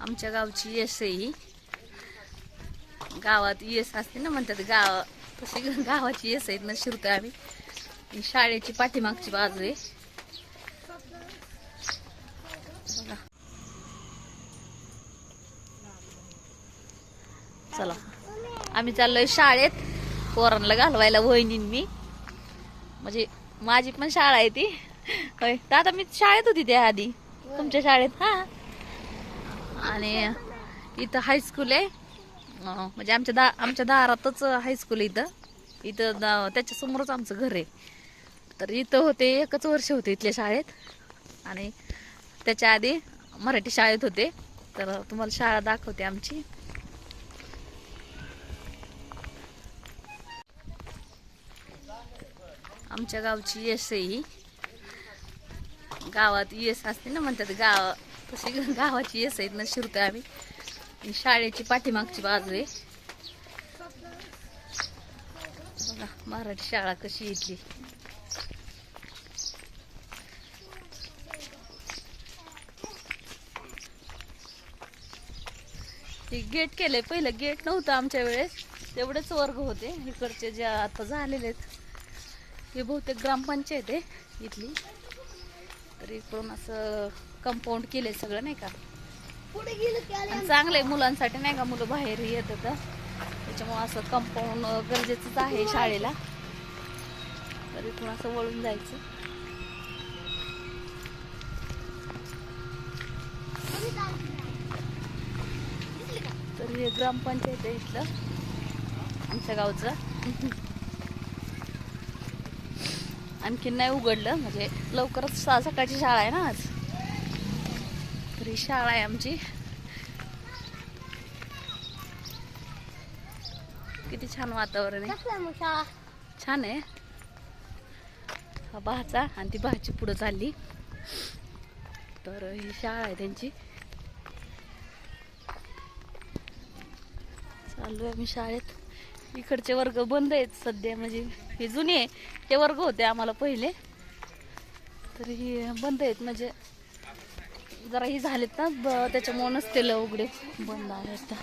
आमच्या गावची येस आहे ही. गावात येस असते ना म्हणतात गाव तशी गावाची येस आहेत ना शिरतोय आम्ही. शाळेची पाठीमागची बाजू आहे. चला. आम्ही चाललोय शाळेत. पोरांना घालवायला वहिनीन मी. म्हणजे माझी पण शाळा आहे ती. होय. तर आता मी शाळेत होती त्या आधी. तुमच्या शाळेत हा. आणि इथं हायस्कूल आहे. म्हणजे आमच्या दा आमच्या दारातच हायस्कूल आहे इथं. इथं दा- आमचं घर आहे. तर इथं होते एकच वर्ष होते इथल्या शाळेत. आणि त्याच्या आधी मराठी शाळेत होते. तर तुम्हाला शाळा दाखवते आमची. आमच्या गावची येस आहे ही गावात येस असते ना म्हणतात गाव तशी गावाची येस आहेत ना शिरतोय आम्ही. शाळेची पाठीमागची बाजू आहे. बघा मराठी शाळा कशी येतली इथली. गेट केलंय पहिलं गेट नव्हतं आमच्या वेळेस. तेवढेच वर्ग होते. इकडचे जे आता झालेले आहेत हे बहुतेक ग्रामपंचायत आहे इथली. तर इकडून असं कंपाऊंड केलंय सगळं नाही का? पुढे गेलं चांगलं आहे मुलांसाठी नाही का? मुलं बाहेर येत होतं. त्याच्यामुळे असं कंपाऊंड गरजेचंच आहे शाळेला. तर इथून असं वळून जायचं. तर हे ग्रामपंचायत आहे इथलं आमच्या गावचं. आणखीन नाही उघडलं. म्हणजे लवकरच सहा सकाळची शाळा आहे ना आज. तर ही शाळा आहे आमची. किती छान वातावरण आहे. छान आहे. हा भाचा आणि ती भाची पुढं चालली. तर ही शाळा आहे त्यांची. चालू आहे मी शाळेत. इकडचे वर्ग बंद आहेत सध्या म्हणजे हे जुने आहे. ते वर्ग होते आम्हाला पहिले. तर बंद आहेत म्हणजे जरा ही झालेत ना ब- त्याच्यामुळे उघडे. बंद आहेत.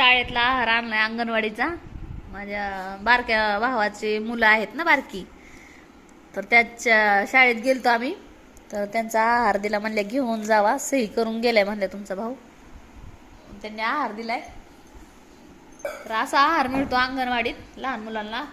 शाळेतला आहार आणलाय अंगणवाडीचा. माझ्या बारक्या भावाची मुलं आहेत ना बारकी. तर त्याच्या शाळेत गेलतो आम्ही. तर त्यांचा आहार दिला म्हणल्या घेऊन जावा सही करून गेलाय म्हणल्या तुमचा भाऊ. त्यांनी आहार दिलाय. तर असा आहार मिळतो अंगणवाडीत लहान मुलांना.